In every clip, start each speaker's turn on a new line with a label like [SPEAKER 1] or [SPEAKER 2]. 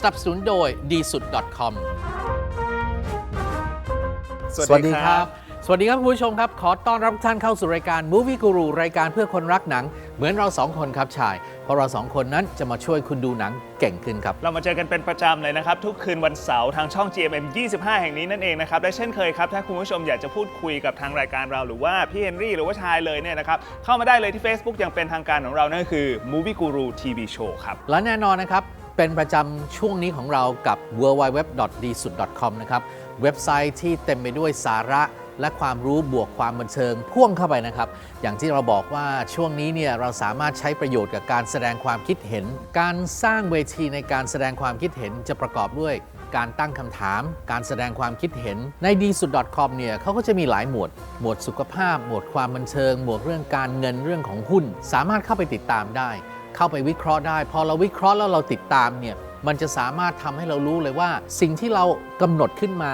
[SPEAKER 1] สนับสนุนโดยดีสุด .com
[SPEAKER 2] สวัสดีครับ
[SPEAKER 1] สวัสดีครับคุณผู้ชมครับ ขอต้อนรับทุกท่านเข้าสู่รายการ Movie Guru รายการเพื่อคนรักหนัง เหมือนเราสองคนครับชาย เพราะเราสองคนนั้นจะมาช่วยคุณดูหนังเก่งขึ้นครับ
[SPEAKER 2] เรามาเจอกันเป็นประจำเลยนะครับ ทุกคืนวันเสาร์ทางช่อง GMM 25 แห่งนี้นั่นเองนะครับและเช่นเคยครับ ถ้าคุณผู้ชมอยากจะพูดคุยกับทางรายการเราหรือว่าพี่เฮนรี่หรือว่าชายเลยเนี่ยนะครับเข้ามาได้เลยที่ Facebook อย่างเป็นทางการของเรานั่นก็คือ Movie Guru TV Show ครับ
[SPEAKER 1] และแน่นอนนะครับ เป็นประจำช่วงนี้ของเรากับ w w w d s u d c o m นะครับ เว็บไซต์ที่เต็มไปด้วยสาระและความรู้บวกความบันเทิงพ่วงเข้าไปนะครับ อย่างที่เราบอกว่าช่วงนี้เนี่ยเราสามารถใช้ประโยชน์กับการแสดงความคิดเห็น การสร้างเวทีในการแสดงความคิดเห็นจะประกอบด้วยการตั้งคำถาม การแสดงความคิดเห็น ใน d s u d c o m เนี่ยเขาก็จะมีหลายหมวด หมวดสุขภาพ หมวดความบันเทิง หมวดเรื่องการเงินเรื่องของหุ้น สามารถเข้าไปติดตามได้ เข้าไปวิเคราะห์ได้ พอเราวิเคราะห์แล้วเราติดตามเนี่ยมันจะสามารถทำให้เรารู้เลยว่า สิ่งที่เรากำหนดขึ้นมา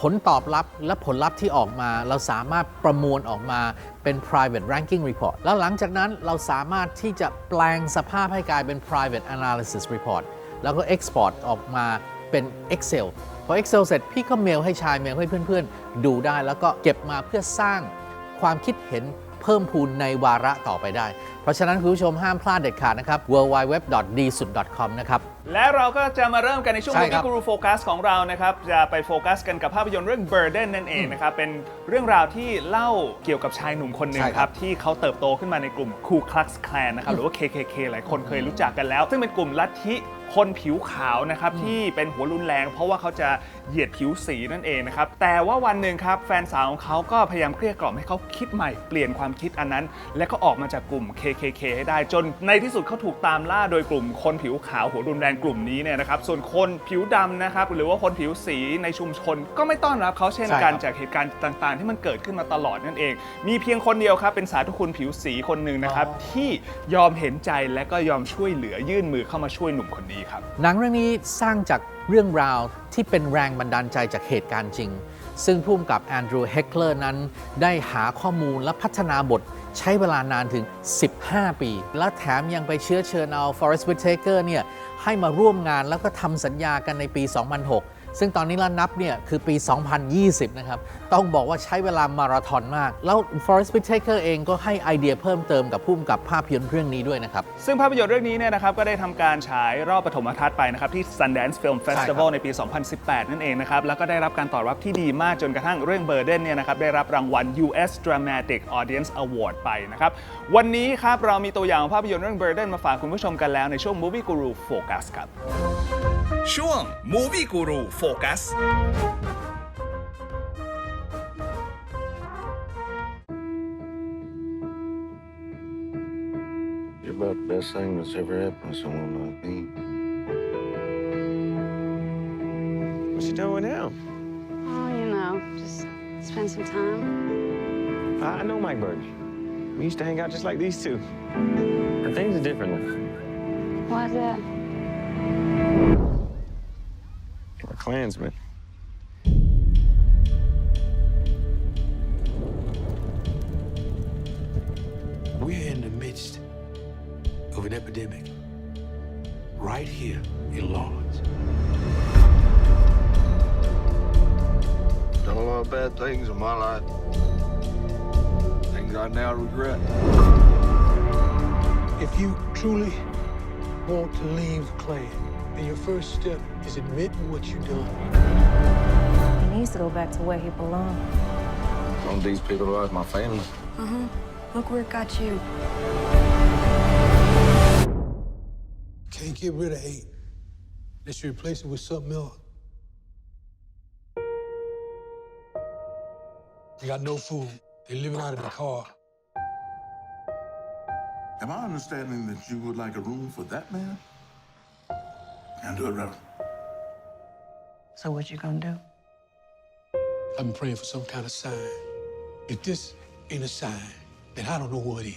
[SPEAKER 1] ผลตอบรับและผลลัพธ์ที่ออกมา เราสามารถประมวลออกมาเป็น private ranking report แล้วหลังจากนั้นเราสามารถที่จะแปลงสภาพให้กลายเป็น private analysis report แล้วก็ export ออกมาเป็น Excel พอ Excel เสร็จพี่ก็เมลให้ชายเมลให้เพื่อนๆ ดูได้แล้วก็เก็บมาเพื่อสร้างความคิดเห็นเพิ่มพูนในวาระต่อไปได้เพราะฉะนั้นคุณผู้ชมห้ามพลาดเด็ดขาดนะครับ w w w d s u d c o m นะครับ
[SPEAKER 2] และเราก็จะมาเริ่มกันในช่วง
[SPEAKER 1] ใช่ครับ
[SPEAKER 2] Movie Guru Focus ของเรานะครับ จะไปโฟกัสกันกับภาพยนตร์เรื่อง Burden นั่นเองนะครับ เป็นเรื่องราวที่เล่าเกี่ยวกับชายหนุ่มคนหนึ่ง
[SPEAKER 1] ใช่
[SPEAKER 2] ค
[SPEAKER 1] ครั
[SPEAKER 2] รับบ ที่เขาเติบโตขึ้นมาในกลุ่ม Ku Klux Klan นะครับ หรือว่า KKK หลายคนเคยรู้จักกันแล้ว ซึ่งเป็นกลุ่มลัทธิคนผิวขาวนะครับที่เป็นหัวรุนแรง เพราะว่าเขาจะเหยียดผิวสีนั่นเองนะครับ แต่ว่าวันหนึ่งครับแฟนสาวของเขาก็พยายามเกลี้ยกล่อมให้เขาคิดใหม่เปลี่ยนความคิดอันนั้น และก็ออกมาจากกลุ่ม KKK ให้ได้ จนในที่สุดเขาถูกตามล่าโดยกลุ่มคนผิวขาวหัวรุนแรงกลุ่มนี้เนี่ยนะครับส่วนคนผิวดำนะครับหรือว่าคนผิวสีในชุมชน ก็ไม่ต้อนรับเขาเช่นกัน
[SPEAKER 1] ใช่ครับ
[SPEAKER 2] จากเหตุการณ์ต่าง ๆ ที่มันเกิดขึ้นมาตลอดนั่นเอง มีเพียงคนเดียวครับเป็นสาธุคุณผิวสีคนหนึ่งนะครับที่ยอมเห็นใจและก็ยอมช่วยเหลือยื่นมือเข้ามาช่วยหนุ่มคนนี้ครับ
[SPEAKER 1] หนังเรื่องนี้สร้างจากเรื่องราวที่เป็นแรงบันดาลใจจากเหตุการณ์จริง ซึ่งผู้กำกับแอนดรูว์เฮกเลอร์นั้น ได้หาข้อมูลและพัฒนาบท ใช้เวลานานถึง 15 ปี และแถมยังไปเชื้อเชิญเอา Forest Whitaker เนี่ยให้มาร่วมงานแล้วก็ทำสัญญากันในปี 2006 ซึ่งตอนนี้เรานับเนี่ยคือปี 2020 นะครับ ต้องบอกว่าใช้เวลามาราธอนมาก แล้ว Forest Whitaker เองก็ให้ไอเดียเพิ่มเติมกับผู้กำกับภาพยนตร์เรื่องนี้ด้วยนะครับ
[SPEAKER 2] ซึ่งภาพยนตร์เรื่องนี้เนี่ยนะครับก็ได้ทำการฉายรอบปฐมทัศน์ไปนะครับที่ Sundance Film Festival ในปี 2018 นั่นเองนะครับแล้วก็ได้รับการตอบรับที่ดีมากจนกระทั่งเรื่อง Burden เนี่ยนะครับได้รับรางวัล US Dramatic Audience Award ไปนะครับวันนี้ครับเรามีตัวอย่างของภาพยนตร์เรื่อง Burden มาฝากคุณผู้ชมกันแล้วในช่วง Movie Guru Focus ครับ ช่วง Movie Guru Focus
[SPEAKER 3] You're about the best thing that's ever happened to someone like me.
[SPEAKER 4] What you doing now?
[SPEAKER 5] Oh, you know, just spend some time.
[SPEAKER 4] I I know Mike Burton. We used to hang out just like these two. And things are different now.
[SPEAKER 5] Why's that?
[SPEAKER 4] We're Klansmen.
[SPEAKER 6] We're in the midst of an epidemic right here in Lawrence.
[SPEAKER 3] Done a lot of bad things in my life. Things I now regret.
[SPEAKER 6] If you truly want to leave Clan, then your first step is admitting what you've done.
[SPEAKER 7] He needs to go back to where he belongs.
[SPEAKER 3] Some of these people are my family. Mhm.
[SPEAKER 7] Look where it got you.
[SPEAKER 6] Can't get rid of hate unless you replace it with something else. They got no food. They're living out of the car.
[SPEAKER 3] Am I understanding that you would like a room for that man? And do it, Reverend.
[SPEAKER 7] So what you gonna do?
[SPEAKER 6] I've been praying for some kind of sign. If this ain't a sign, then I don't know what is.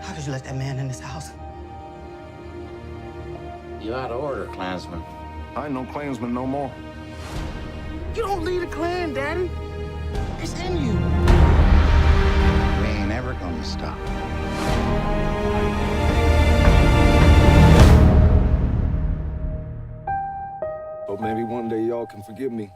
[SPEAKER 8] How did you let that man in this house?
[SPEAKER 9] You out of order, Klansman.
[SPEAKER 3] I ain't no Klansman no more.
[SPEAKER 8] You don't lead a clan, Daddy. It's in you.
[SPEAKER 9] We ain't ever gonna stop.
[SPEAKER 4] Can forgive me.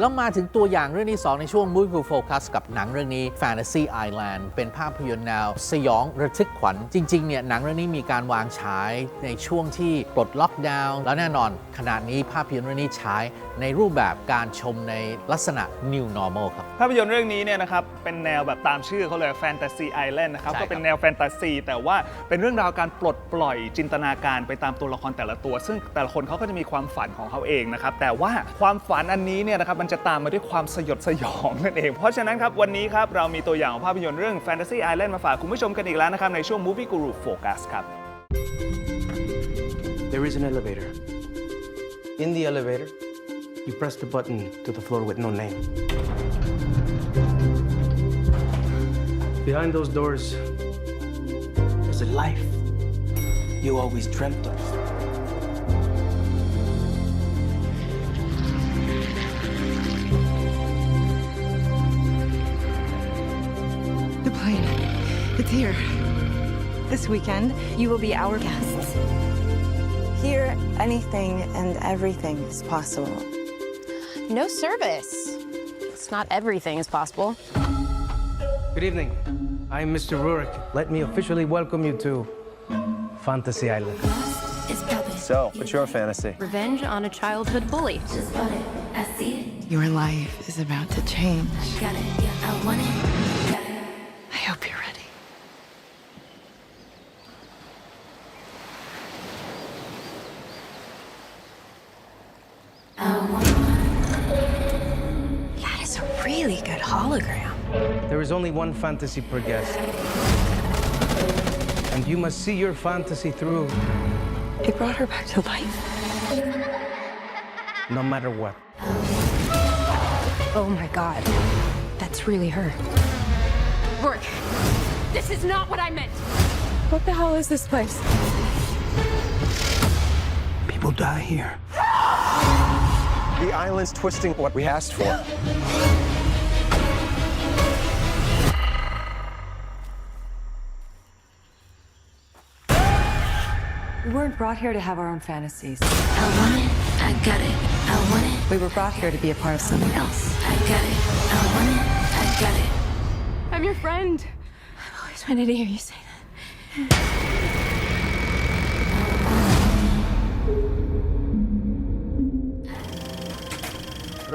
[SPEAKER 1] แล้วมาถึงตัวอย่างเรื่องที่ 2 ในช่วง Movie Focus กับหนังเรื่องนี้ Fantasy Island เป็นภาพยนตร์แนวสยองระทึกขวัญ จริงๆ เนี่ยหนังเรื่องนี้มีการวางฉายในช่วงที่ปลดล็อกดาวน์แล้วแน่นอน ขณะนี้ภาพยนตร์เรื่องนี้ฉายในรูปแบบการชมในลักษณะ New Normal ครับ
[SPEAKER 2] ภาพยนตร์เรื่องนี้เนี่ยนะครับเป็นแนวแบบตามชื่อเขาเลยแฟนตาซีไอแลนด์นะครับ
[SPEAKER 1] ใช่ครับ
[SPEAKER 2] ก็เป็นแนวแฟนตาซีแต่ว่าเป็นเรื่องราวการปลดปล่อยจินตนาการไปตามตัวละครแต่ละตัว ซึ่งแต่ละคนเขาก็จะมีความฝันของเขาเองนะครับแต่ว่าความฝันอันนี้เนี่ยนะครับมันจะตามมาด้วยความสยดสยองนั่นเอง เพราะฉะนั้นครับ วันนี้ครับ เรามีตัวอย่างของภาพยนตร์เรื่อง Fantasy Island มาฝากคุณผู้ชมกันอีกแล้วนะครับ ในช่วง Movie Guru Focus ครับ
[SPEAKER 4] There is an elevator.
[SPEAKER 8] In the elevator,
[SPEAKER 4] You press the button to the floor with no name. Behind those doors, there's a life you always dreamt of.
[SPEAKER 7] The plane. It's here. This weekend, you will be our guests.
[SPEAKER 5] Here, anything and everything is possible.
[SPEAKER 10] No service. It's not everything is possible.
[SPEAKER 4] Good evening. I'm Mr. Rurik. Let me officially welcome you to Fantasy Island. So, what's your fantasy?
[SPEAKER 10] Revenge on a childhood bully.
[SPEAKER 7] Your life is about to change. I
[SPEAKER 4] There is only one fantasy per guest. And you must see your fantasy through
[SPEAKER 7] It brought her back to life.
[SPEAKER 4] no matter what.
[SPEAKER 7] Oh my god. That's really her.
[SPEAKER 10] Rourke, this is not what I meant.
[SPEAKER 7] What the hell is this place?
[SPEAKER 4] People die here.
[SPEAKER 8] the island's twisting what we asked for.
[SPEAKER 7] We weren't brought here to have our own fantasies.
[SPEAKER 5] I want it, I got it. I want it,
[SPEAKER 7] We were brought here to be a part of something else.
[SPEAKER 5] I got it. I want it, I got it.
[SPEAKER 10] I'm your friend.
[SPEAKER 7] I've always wanted to hear you say that.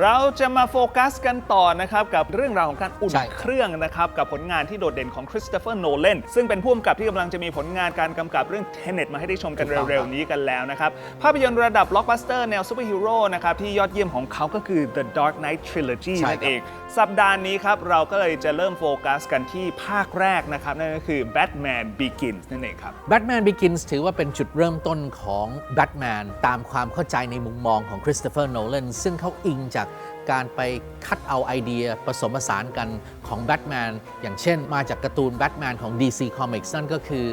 [SPEAKER 2] เราจะมาโฟกัสกันต่อนะครับกับเรื่องราวของการอุ่น
[SPEAKER 1] ใช่ครับ
[SPEAKER 2] เครื่องนะครับกับผลงานที่โดดเด่นของคริสโตเฟอร์โนเลนซึ่งเป็นผู้กำกับที่กำลังจะมีผลงานการกำกับเรื่องเทเน็ตมาให้ได้ชมกันเร็วๆนี้กันแล้วนะครับ ภาพยนตร์ระดับบล็อกบัสเตอร์แนวซูเปอร์ฮีโร่นะครับที่ยอดเยี่ยมของเขาก็คือ The Dark Knight Trilogy
[SPEAKER 1] ใช่ครับ
[SPEAKER 2] นั่นเอง สัปดาห์นี้ครับ เราก็เลยจะเริ่มโฟกัสกันที่ภาคแรกนะครับ นั่นก็คือ Batman Begins นั่นเองครับ
[SPEAKER 1] Batman Begins ถือว่าเป็นจุดเริ่มต้นของ Batman ตามความเข้าใจในมุมมองของคริสโตเฟอร์โนแลนซึ่งเขาอิงจาก การไปคัดเอาไอเดียผสมผสานกันของ Batman อย่างเช่นมาจากการ์ตูน Batman ของ DC Comics นั่นก็คือ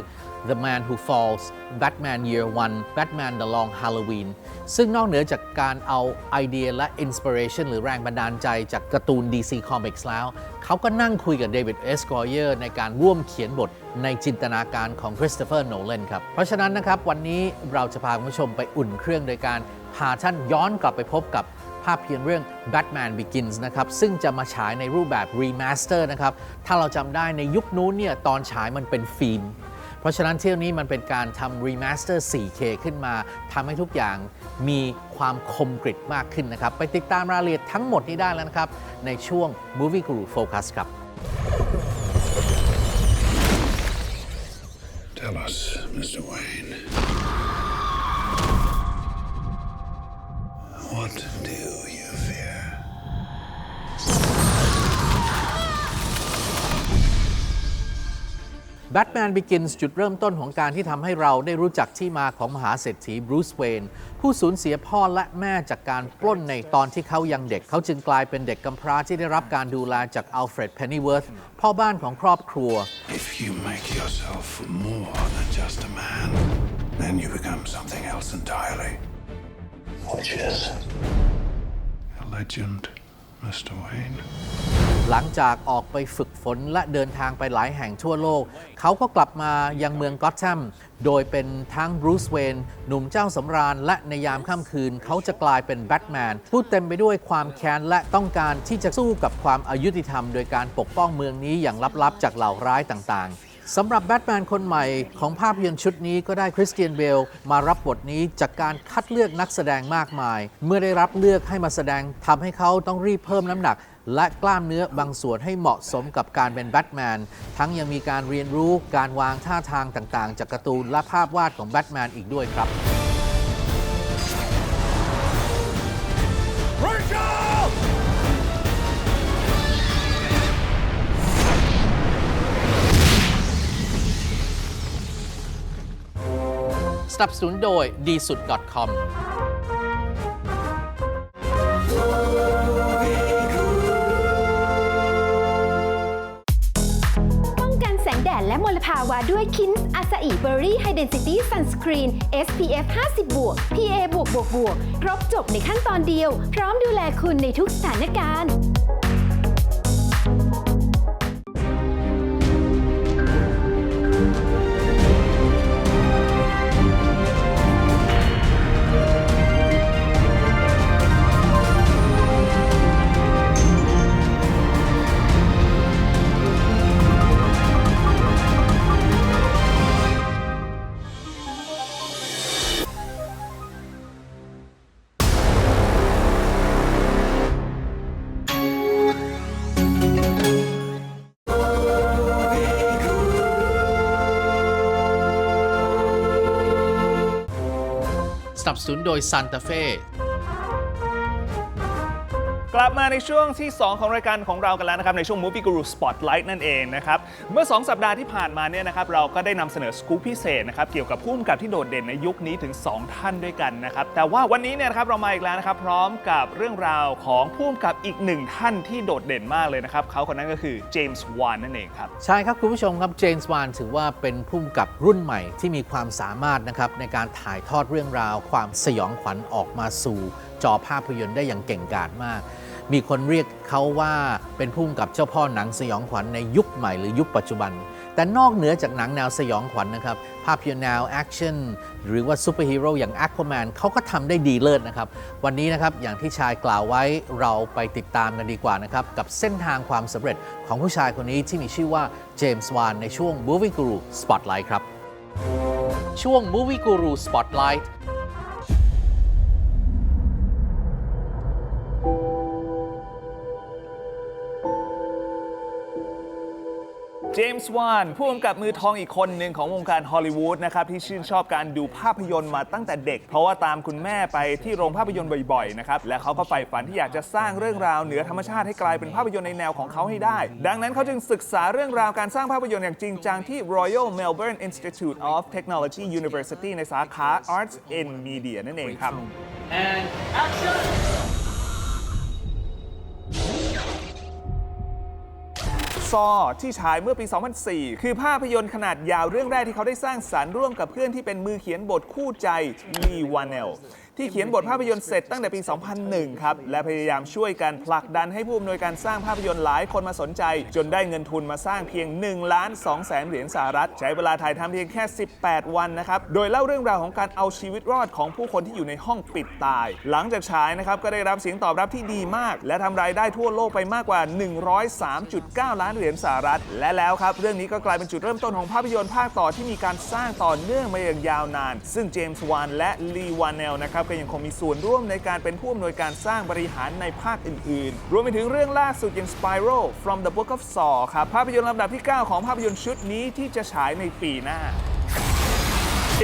[SPEAKER 1] The Man Who Falls Batman Year One Batman The Long Halloween ซึ่งนอกเหนือจากการเอาไอเดียและอินสปิเรชันหรือแรงบันดาลใจจากการ์ตูน DC Comics แล้ว เขาก็นั่งคุยกับเดวิดเอสกอเยอร์ในการร่วมเขียนบทในจินตนาการของคริสโตเฟอร์โนแลนครับ เพราะฉะนั้นนะครับวันนี้เราจะพาคุณผู้ชมไปอุ่นเครื่องโดยการพาท่านย้อนกลับไปพบกับ ภาพยนตร์เรื่อง Batman Begins นะครับ ซึ่งจะมาฉายในรูปแบบรีมาสเตอร์นะครับ ถ้าเราจำได้ในยุคนู้นเนี่ยตอนฉายมันเป็นฟิล์ม เพราะฉะนั้นเที่ยวนี้มันเป็นการทำรีมาสเตอร์ 4K ขึ้นมาทำให้ทุกอย่างมีความคมกริบมากขึ้นนะครับ ไปติดตามรายละเอียดทั้งหมดนี้ได้แล้วนะครับ ในช่วง Movie Guru Focus ครับ
[SPEAKER 3] Tell us, Mr. Wayne. What do you fear?
[SPEAKER 1] Batman Begins จุดเริ่มต้นของการที่ทำให้เราได้รู้จักที่มาของมหาเศรษฐีบรูซเวน ผู้สูญเสียพ่อและแม่จากการปล้นในตอนที่เขายังเด็ก เขาจึงกลายเป็นเด็กกำพร้าที่ได้รับการดูแลจากอัลเฟรดเพนนีเวิร์ธพ่อบ้านของครอบครัว
[SPEAKER 3] If you make yourself more than just a man, then you become something else entirely. Which is? A legend, Mr. Wayne.
[SPEAKER 1] หลังจากออกไปฝึกฝนและเดินทางไปหลายแห่งทั่วโลก เขาก็กลับมายังเมืองก็อตแทมโดยเป็นทั้งบรูซเวนหนุ่มเจ้าสำราญและในยามค่ำคืน เขาจะกลายเป็นแบทแมนผู้เต็มไปด้วยความแค้นและต้องการที่จะสู้กับความอายุติธรรม โดยการปกป้องเมืองนี้อย่างลับๆ จากเหล่าร้ายต่างๆ สำหรับแบทแมนคนใหม่ของภาพยนตร์ชุดนี้ก็ได้คริสเตียนเบลมารับบทนี้จากการคัดเลือกนักแสดงมากมาย เมื่อได้รับเลือกให้มาแสดงทำให้เขาต้องรีบเพิ่มน้ำหนัก และกล้ามเนื้อบางส่วนให้เหมาะสมกับการเป็นแบทแมนทั้งยังมีการเรียนรู้การวางท่าทางต่างๆ จากการ์ตูนและภาพวาดของแบทแมนอีกด้วยครับ นับสนุนโดยดีสุด .com
[SPEAKER 11] ป้องกันแสงแดดและมลภาวะด้วยคินส์อาซาอิเบอรี่ไฮเดนซิตี้ซันสกรีน SPF 50บวก PA บวกบวกบวกครบจบในขั้นตอนเดียว พร้อมดูแลคุณในทุกสถานการณ์
[SPEAKER 1] นย์โดยซานตาเฟ่
[SPEAKER 2] กลับมาในช่วงที่ 2 ของรายการของเรากันแล้วนะครับ ในช่วง Movie Guru Spotlight นั่นเองนะครับ เมื่อ 2 สัปดาห์ที่ผ่านมาเนี่ยนะครับเราก็ได้นำเสนอสกู๊ปพิเศษนะครับ เกี่ยวกับผู้กำกับที่โดดเด่นในยุคนี้ถึง 2 ท่านด้วยกันนะครับ แต่ว่าวันนี้เนี่ยนะครับเรามาอีกแล้วนะครับ พร้อมกับเรื่องราวของผู้กำกับอีกหนึ่งท่านที่โดดเด่นมากเลยนะครับเขาคนนั้นก็คือเจมส์วานนั่นเองครับ
[SPEAKER 1] ใช่ครับคุณผู้ชมครับเจมส์วานถือว่าเป็นผู้กำกับรุ่นใหม่ที่มีความสามารถนะครับในการถ่ายทอดเรื่องราว ความสยองขวัญออกมาสู่ จอภาพยนตร์ได้อย่างเก่งกาจมาก มีคนเรียกเขาว่าเป็นผู้กำกับเจ้าพ่อหนังสยองขวัญในยุคใหม่หรือยุคปัจจุบัน แต่นอกเหนือจากหนังแนวสยองขวัญนะครับ ภาพยนตร์แนวแอคชั่นหรือว่าซูเปอร์ฮีโร่อย่าง Aquaman เขาก็ทำได้ดีเลิศนะครับ วันนี้นะครับอย่างที่ชายกล่าวไว้เราไปติดตามกันดีกว่านะครับ กับเส้นทางความสำเร็จของผู้ชายคนนี้ที่มีชื่อว่าเจมส์วานในช่วง Movie Guru Spotlight ครับช่วง Movie Guru Spotlight
[SPEAKER 2] เจมส์วานผู้กำกับมือทองอีกคนหนึ่งของวงการฮอลลีวูดนะครับที่ชื่นชอบการดูภาพยนตร์มาตั้งแต่เด็ก เพราะว่าตามคุณแม่ไปที่โรงภาพยนตร์บ่อยๆนะครับและเขาก็ใฝ่ฝันที่อยากจะสร้างเรื่องราวเหนือธรรมชาติให้กลายเป็นภาพยนตร์ในแนวของเขาให้ได้ ดังนั้นเขาจึงศึกษาเรื่องราวการสร้างภาพยนตร์อย่างจริงจังที่ Royal Melbourne Institute of Technology University ในสาขา Arts in Media นั่นเองครับ ซอที่ฉายเมื่อปี 2004 คือภาพยนตร์ขนาดยาวเรื่องแรกที่เขาได้สร้างสรรค์ร่วมกับเพื่อนที่เป็นมือเขียนบทคู่ใจลีวานเนลที่เขียนบทภาพยนตร์เสร็จตั้งแต่ปี 2001 ครับ และพยายามช่วยกันผลักดันให้ผู้อำนวยการสร้างภาพยนตร์หลายคนมาสนใจ จนได้เงินทุนมาสร้างเพียง1ล้าน2แสนเหรียญสหรัฐ ใช้เวลาถ่ายทำเพียงแค่ 18 วันนะครับ โดยเล่าเรื่องราวของการเอาชีวิตรอดของผู้คนที่อยู่ในห้องปิดตาย หลังจากฉายนะครับก็ได้รับเสียงตอบรับที่ดีมาก และทำรายได้ทั่วโลกไปมากกว่า 103.9 ล้านเหรียญสหรัฐ และแล้วครับเรื่องนี้ก็กลายเป็นจุดเริ่มต้นของภาพยนตร์ภาคต่อที่มีการสร้างต่อเนื่องมาอย่างยาวนาน ซึ่งเจมส์วานและลีวานเนลนะครับก็ยังคงมีส่วนร่วมในการเป็นผู้อำนวยการสร้างบริหารในภาคอื่นๆ รวมไปถึงเรื่องล่าสุดอย่าง Spiral from the Book of Saw ครับภาพยนตร์ลำดับที่ 9 ของภาพยนตร์ชุดนี้ที่จะฉายในปีหน้า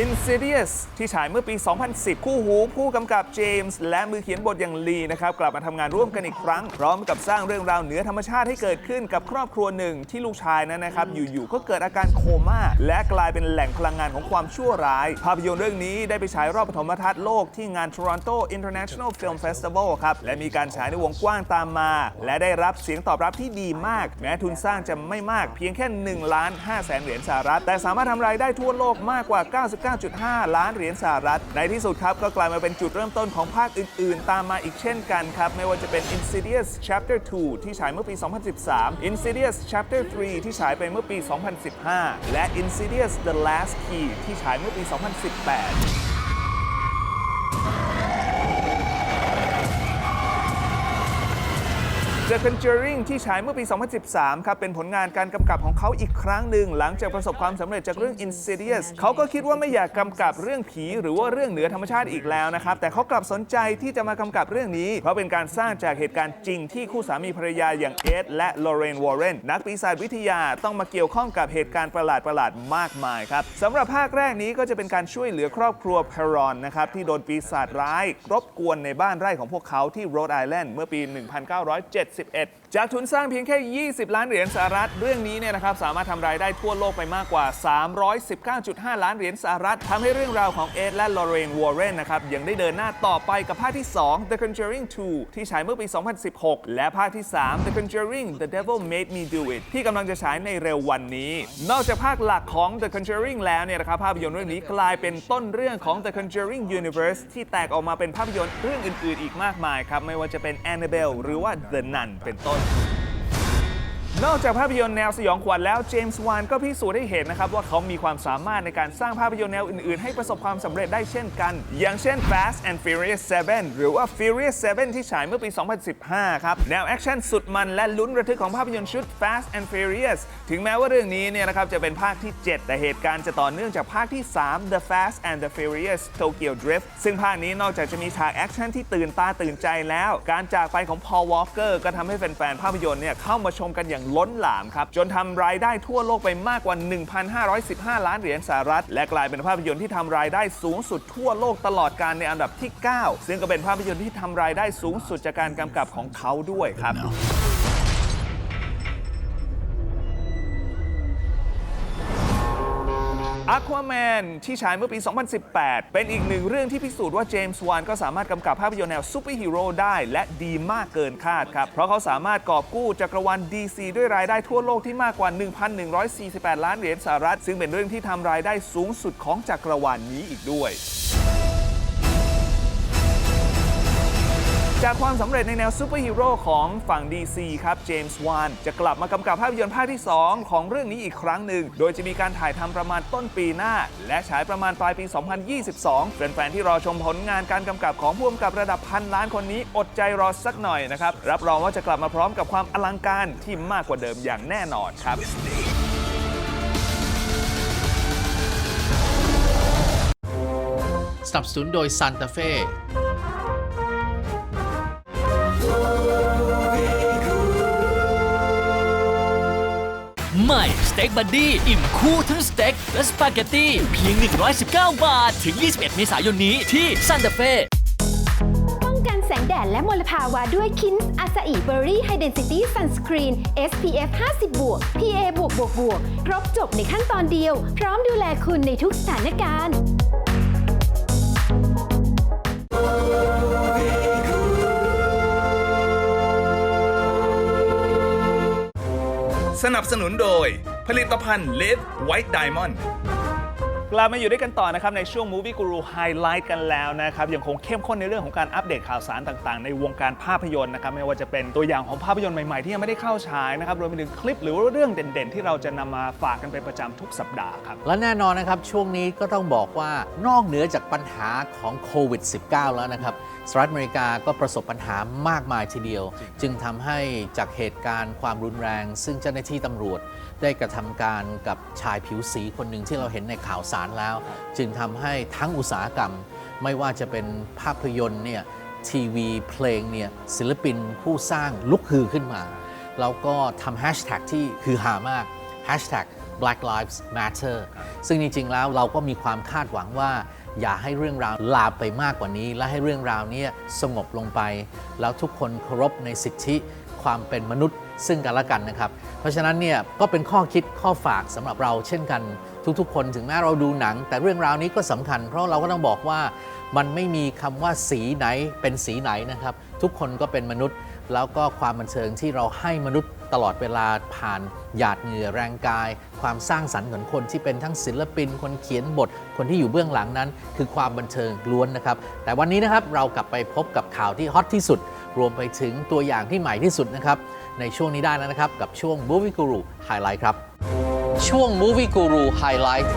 [SPEAKER 2] Insidious ที่ฉายเมื่อปี 2010 คู่หูผู้กำกับเจมส์และมือเขียนบทอย่างลีนะครับ กลับมาทำงานร่วมกันอีกครั้ง พร้อมกับสร้างเรื่องราวเหนือธรรมชาติให้เกิดขึ้นกับครอบครัวหนึ่งที่ลูกชายนั้นนะครับ อยู่ๆ ก็เกิดอาการโคม่า และกลายเป็นแหล่งพลังงานของความชั่วร้าย ภาพยนตร์เรื่องนี้ได้ไปฉายรอบปฐมทัศน์โลกที่งาน Toronto International Film Festival ครับและมีการฉายในวงกว้างตามมา และได้รับเสียงตอบรับที่ดีมาก แม้ทุนสร้างจะไม่มากเพียงแค่1ล้าน5แสนเหรียญสหรัฐแต่สามารถทำรายได้ทั่วโลกมากกว่า9.5 ล้านเหรียญสหรัฐ ในที่สุดครับ ก็กลายมาเป็นจุดเริ่มต้นของภาคอื่น ๆ ตามมาอีกเช่นกันครับ ไม่ว่าจะเป็น Insidious Chapter 2 ที่ฉายเมื่อปี 2013 Insidious Chapter 3 ที่ฉายไปเมื่อปี 2015 และ Insidious The Last Key ที่ฉายเมื่อปี 2018 The Conjuring ที่ฉายเมื่อปี 2013 ครับ เป็นผลงานการกำกับของเขาอีกครั้งหนึ่ง หลังจากประสบความสำเร็จจากเรื่อง Insidious เขาก็คิดว่าไม่อยากกำกับเรื่องผี หรือว่าเรื่องเหนือธรรมชาติอีกแล้วนะครับ แต่เขากลับสนใจที่จะมากำกับเรื่องนี้ เพราะเป็นการสร้างจากเหตุการณ์จริงที่คู่สามีภรรยาอย่างเอ็ดและลอเรนวอร์เรนนักปีศาจวิทยาต้องมาเกี่ยวข้องกับเหตุการณ์ประหลาดๆมากมายครับสำหรับภาคแรกนี้ก็จะเป็นการช่วยเหลือครอบครัวเพรอนนะครับที่โดนปีศาจร้ายรบกวนในบ้านไร่ของพวกเขาที่โรดไอแลนด์เมื่อปี1971จากทุนสร้างเพียงแค่ 20 ล้านเหรียญสหรัฐ เรื่องนี้เนี่ยนะครับสามารถทำรายได้ทั่วโลกไปมากกว่า 319.5 ล้านเหรียญสหรัฐทำให้เรื่องราวของเอ็ดและลอเรนวอร์เรนนะครับยังได้เดินหน้าต่อไปกับภาคที่ 2 The Conjuring 2 ที่ฉายเมื่อปี 2016 และภาคที่ 3 The Conjuring The Devil Made Me Do It ที่กำลังจะฉายในเร็ววันนี้ นอกจากภาคหลักของ The Conjuring แล้วเนี่ยนะครับภาพยนตร์เรื่องนี้กลายเป็นต้นเรื่องของ The Conjuring Universe ที่แตกออกมาเป็นภาพยนตร์เรื่องอื่น ๆ อีกมากมายครับไม่ว่าจะเป็น Annabelle หรือว่า The Nun เป็นต้น out. นอกจากภาพยนตร์แนวสยองขวัญแล้วเจมส์วานก็พิสูจน์ให้เห็นนะครับว่าเขามีความสามารถในการสร้างภาพยนตร์แนวอื่น ๆ ให้ประสบความสำเร็จได้เช่นกัน อย่างเช่น Fast and Furious 7 หรือว่า Furious 7 ที่ฉายเมื่อปี 2015 ครับ แนวแอคชั่นสุดมันและลุ้นระทึกของภาพยนตร์ชุด Fast and Furious ถึงแม้ว่าเรื่องนี้เนี่ยนะครับจะเป็นภาคที่ 7 แต่เหตุการณ์จะต่อเนื่องจากภาคที่ 3 The Fast and the Furious Tokyo Drift ซึ่งภาคนี้นอกจากจะมีฉากแอคชั่นที่ตื่นตาตื่นใจแล้ว การจากไปของ Paul Walker ก็ทำให้แฟนๆภาพยนตร์เนี่ยเข้ามาชมกันอย่างล้นหลามครับ จนทำรายได้ทั่วโลกไปมากกว่า 1,515 ล้านเหรียญสหรัฐ และกลายเป็นภาพยนตร์ที่ทำรายได้สูงสุดทั่วโลกตลอดการในอันดับที่ 9 ซึ่งก็เป็นภาพยนตร์ที่ทำรายได้สูงสุดจากการกำกับของเขาด้วยครับ Aquaman ที่ฉายเมื่อปี 2018 เป็นอีกหนึ่งเรื่องที่พิสูจน์ว่าเจมส์วานก็สามารถกำกับภาพยนตร์แนวซูเปอร์ฮีโร่ได้ และดีมากเกินคาดครับ เพราะเขาสามารถกอบกู้จักรวาล DC ด้วยรายได้ทั่วโลกที่มากกว่า 1,148 ล้านเหรียญสหรัฐ ซึ่งเป็นเรื่องที่ทำรายได้สูงสุดของจักรวาลนนี้อีกด้วย จากความสำเร็จในแนวซูเปอร์ฮีโร่ของฝั่ง DC ครับ เจมส์วานจะกลับมากำกับภาพยนตร์ภาคที่ 2 ของเรื่องนี้อีกครั้งหนึ่ง โดยจะมีการถ่ายทำประมาณต้นปีหน้า และฉายประมาณปลายปี 2022 แฟนๆ ที่รอชมผลงานการกำกับของผู้กำกับระดับพันล้านคนนี้อดใจรอสักหน่อยนะครับ รับรองว่าจะกลับมาพร้อมกับความอลังการที่มากกว่าเดิมอย่างแน่นอนครับ
[SPEAKER 1] สนับสนุนโดย Santa Fe
[SPEAKER 12] ใหม่สเต็กบัดดี้อิ่มคู่ทั้งสเต็กและสปาเกตตี้เพียง 119 บาท ถึง 21 เมษายนนี้ที่ซานตาเฟ่
[SPEAKER 11] ป้องกันแสงแดดและมลภาวะด้วยคินส์อาซาอิเบอรี่ไฮเดนซิตี้ซันสกรีน SPF 50บวก PA บวกบวกบวกครบจบในขั้นตอนเดียว พร้อมดูแลคุณในทุกสถานการณ์
[SPEAKER 2] สนับสนุนโดย ผลิตภัณฑ์ Live White Diamond กลับมาอยู่ด้วยกันต่อนะครับ ในช่วง Movie Guru Highlight กันแล้วนะครับ ยังคงเข้มข้นในเรื่องของการอัปเดตข่าวสารต่างๆ ในวงการภาพยนตร์นะครับ ไม่ว่าจะเป็นตัวอย่างของภาพยนตร์ใหม่ๆ ที่ยังไม่ได้เข้าฉายนะครับรวมไปถึงคลิปหรือว่าเรื่องเด่นๆ ที่เราจะนำมาฝากกันเป็นประจำทุกสัปดาห์ครับ
[SPEAKER 1] และแน่นอนนะครับ ช่วงนี้ก็ต้องบอกว่านอกเหนือจากปัญหาของโควิด -19 แล้วนะครับ สหรัฐอเมริกาก็ประสบปัญหามากมายทีเดียว จึงทำให้จากเหตุการณ์ความรุนแรง ซึ่งเจ้าหน้าที่ตำรวจ ได้กระทำการกับชายผิวสีคนหนึ่งที่เราเห็นในข่าวสารแล้ว จึงทำให้ทั้งอุตสาหกรรม ไม่ว่าจะเป็นภาพยนตร์เนี่ยทีวีเพลงเนี่ยศิลปินผู้สร้างลุกฮือขึ้นมา แล้วก็ทำแฮชแท็กที่คือฮามาก Hashtag Black Lives Matter ซึ่งจริงๆแล้วเราก็มีความคาดหวังว่า อย่าให้เรื่องราวลาไปมากกว่านี้ และให้เรื่องราวนี้สงบลงไป แล้วทุกคนเคารพในสิทธิความเป็นมนุษย์ซึ่งกันและกันนะครับ เพราะฉะนั้นเนี่ยก็เป็นข้อคิดข้อฝากสำหรับเราเช่นกันทุกๆ คนถึงแม้เราดูหนัง แต่เรื่องราวนี้ก็สำคัญ เพราะเราก็ต้องบอกว่ามันไม่มีคำว่าสีไหนเป็นสีไหนนะครับ ทุกคนก็เป็นมนุษย์ แล้วก็ความบันเทิงที่เราให้มนุษย์ตลอดเวลาผ่านหยาดเหงื่อแรงกาย ความสร้างสรรค์ของคนที่เป็นทั้งศิลปิน คนเขียนบท คนที่อยู่เบื้องหลังนั้น คือความบันเทิงล้วนนะครับ แต่วันนี้นะครับเรากลับไปพบกับข่าวที่ฮอตที่สุด รวมไปถึงตัวอย่างที่ใหม่ที่สุดนะครับ ในช่วงนี้ได้แล้วนะครับ กับช่วง Movie Guru Highlight ครับ ช่วง Movie Guru Highlight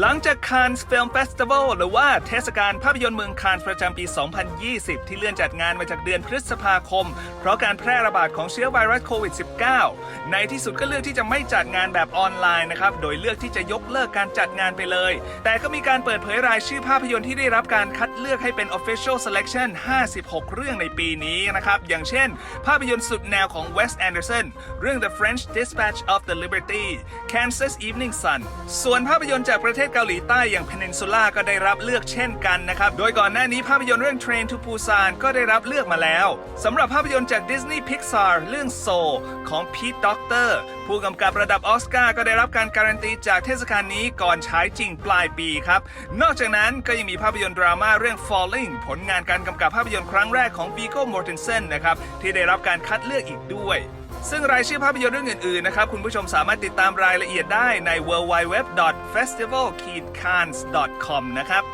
[SPEAKER 2] หลังจาก Cannes Film Festival หรือว่าเทศกาลภาพยนตร์เมืองคานส์ประจำปี 2020 ที่เลื่อนจัดงานมาจากเดือนพฤษภาคม เพราะการแพร่ระบาดของเชื้อไวรัสโควิด -19 ในที่สุดก็เลือกที่จะไม่จัดงานแบบออนไลน์นะครับ โดยเลือกที่จะยกเลิกการจัดงานไปเลย แต่ก็มีการเปิดเผยรายชื่อภาพยนตร์ที่ได้รับการคัดเลือกให้เป็น Official Selection 56 เรื่องในปีนี้นะครับ อย่างเช่น ภาพยนตร์สุดแนวของ Wes Anderson เรื่อง The French Dispatch of the Liberty Kansas Evening Sun ส่วนภาพยนตร์จากประเทศเกาหลีใต้อย่าง Peninsula ก็ได้รับเลือกเช่นกันนะครับ โดยก่อนหน้านี้ภาพยนตร์เรื่อง Train to Busan ก็ได้รับเลือกมาแล้วสำหรับภาพยนตร์จาก Disney Pixar เรื่อง Soul ของ Pete Docter ผู้กำกับระดับออสการ์ก็ได้รับการการันตีจากเทศกาลนี้ก่อนฉายจริงปลายปีครับ นอกจากนั้นก็ยังมีภาพยนตร์ดราม่าเรื่อง Falling ผลงานการกำกับภาพยนตร์ครั้งแรกของ Viggo Mortensen นะครับที่ได้รับการคัดเลือกอีกด้วย ซึ่งรายชื่อภาพยนตร์เรื่องอื่น ๆ นะครับ คุณผู้ชมสามารถติดตามรายละเอียดได้ใน www.festival-cannes.com นะครับ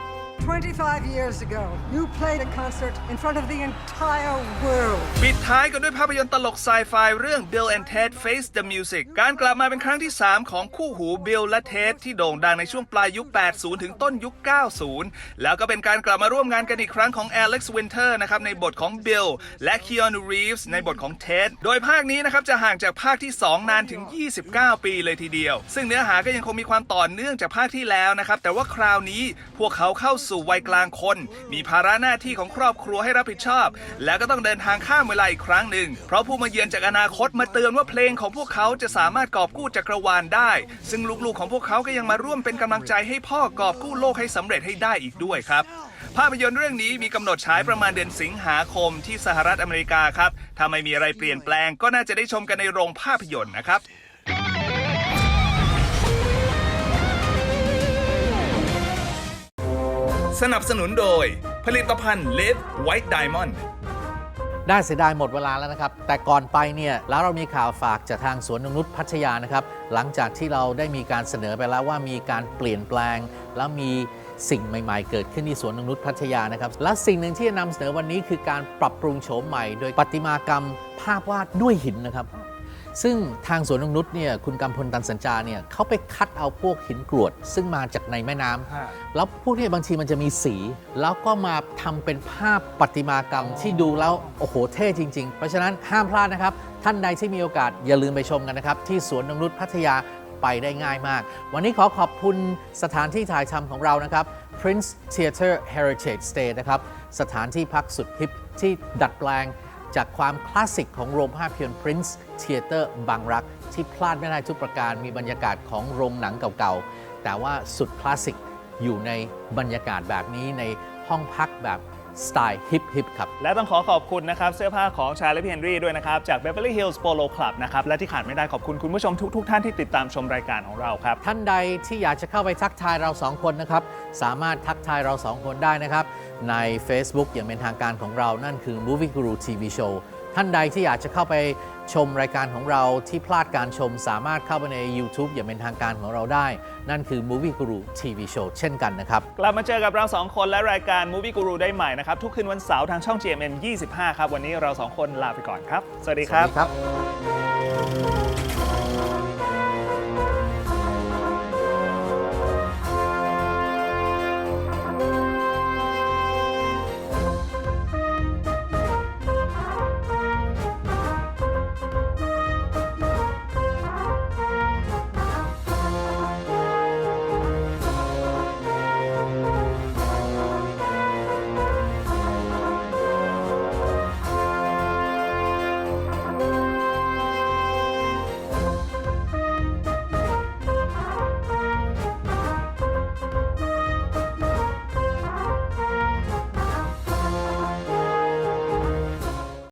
[SPEAKER 13] 25 years ago, you played a concert in front of the entire world.
[SPEAKER 2] ปิดท้ายกันด้วยภาพยนตร์ตลกไซไฟเรื่อง Bill and Ted Face the Music การกลับมาเป็นครั้งที่ 3 ของคู่หู Bill และ Ted ที่โด่งดังในช่วงปลายยุค 80 ถึงต้นยุค 90 แล้วก็เป็นการกลับมาร่วมงานกันอีกครั้งของ Alex Winter นะครับในบทของ Bill และ Keanu Reeves ในบทของ Ted โดยภาคนี้นะครับจะห่างจากภาคที่ 2 นานถึง 29 ปีเลยทีเดียว ซึ่งเนื้อหาก็ยังคงมีความต่อเนื่องจากภาคที่แล้วนะครับแต่ว่าคราวนี้พวกเขาเข้าสู่วัยกลางคน มีภาระหน้าที่ของครอบครัวให้รับผิดชอบ แล้วก็ต้องเดินทางข้ามเวลาอีกครั้งหนึ่ง เพราะผู้มาเยือนจากอนาคตมาเตือนว่าเพลงของพวกเขาจะสามารถกอบกู้จักรวาลได้ ซึ่งลูกๆของพวกเขาก็ยังมาร่วมเป็นกำลังใจให้พ่อกอบกู้โลกให้สำเร็จให้ได้อีกด้วยครับภาพยนตร์เรื่องนี้มีกำหนดฉายประมาณเดือนสิงหาคมที่สหรัฐอเมริกาครับ ถ้าไม่มีอะไรเปลี่ยนแปลงก็น่าจะได้ชมกันในโรงภาพยนตร์นะครับ สนับสนุนโดย ผลิตภัณฑ์เลดไวท์ไดมอนด์
[SPEAKER 1] ได้เสียดายหมดเวลาแล้วนะครับ แต่ก่อนไปเนี่ยแล้วเรามีข่าวฝากจากทางสวนนงนุษย์พัทยานะครับ หลังจากที่เราได้มีการเสนอไปแล้วว่ามีการเปลี่ยนแปลง แล้วมีสิ่งใหม่ ๆ เกิดขึ้นที่สวนนงนุษย์พัทยานะครับ และสิ่งหนึ่งที่จะนำเสนอวันนี้คือการปรับปรุงโฉมใหม่ โดยประติมากรรมภาพวาดด้วยหินนะครับ ซึ่งทางสวนนงนุษย์เนี่ยคุณกำพลตันสัญจาเนี่ยเขาไปคัดเอาพวกหินกรวด ซึ่งมาจากในแม่น้ำแล้วพวกนี้บางทีมันจะมีสี แล้วก็มาทำเป็นภาพประติมากรรมที่ดูแล้ว โอ้โหเท่จริง ๆ เพราะฉะนั้นห้ามพลาดนะครับ ท่านใดที่มีโอกาสอย่าลืมไปชมกันนะครับ ที่สวนนงนุษย์พัทยาไปได้ง่ายมาก วันนี้ขอขอบคุณสถานที่ถ่ายทำของเรานะครับ Prince Theatre Heritage Stay นะครับ สถานที่พักสุดฮิปที่ดัดแปลง จากความคลาสสิกของโรงภาพยนตร์ Prince Theatre บางรัก ที่พลาดไม่ได้ทุกประการมีบรรยากาศของโรงหนังเก่าๆ แต่ว่าสุดคลาสสิกอยู่ในบรรยากาศแบบนี้ในห้องพักแบบสไตล์ฮิปฮิปครับ
[SPEAKER 2] และต้องขอขอบคุณนะครับ เสื้อผ้าของชาและพี่เฮนรี่ด้วยนะครับ จาก Beverly Hills Polo Club นะครับ และที่ขาดไม่ได้ขอบคุณคุณผู้ชมทุกๆท่านที่ติดตามชมรายการของเราครับ
[SPEAKER 1] ท่านใดที่อยากจะเข้าไปทักทายเราสองคนนะครับ สามารถทักทายเราสองคนได้นะครับ ใน Facebook อย่างเป็นทางการของเรานั่นคือ Movie Guru TV Show ท่านใดที่อยากจะเข้าไปชมรายการของเราที่พลาดการชมสามารถเข้าไปใน YouTube อย่างเป็นทางการของเราได้ นั่นคือ Movie Guru TV Show เช่นกันนะครับ
[SPEAKER 2] กลับมาเจอกับเรา 2 คนและรายการ Movie Guru ได้ใหม่นะครับ ทุกคืนวันเสาร์ทางช่อง GMM 25 ครับ วันนี้เรา 2 คนลาไปก่อนครับ สวัสดีครับ
[SPEAKER 1] สวัสดีครับ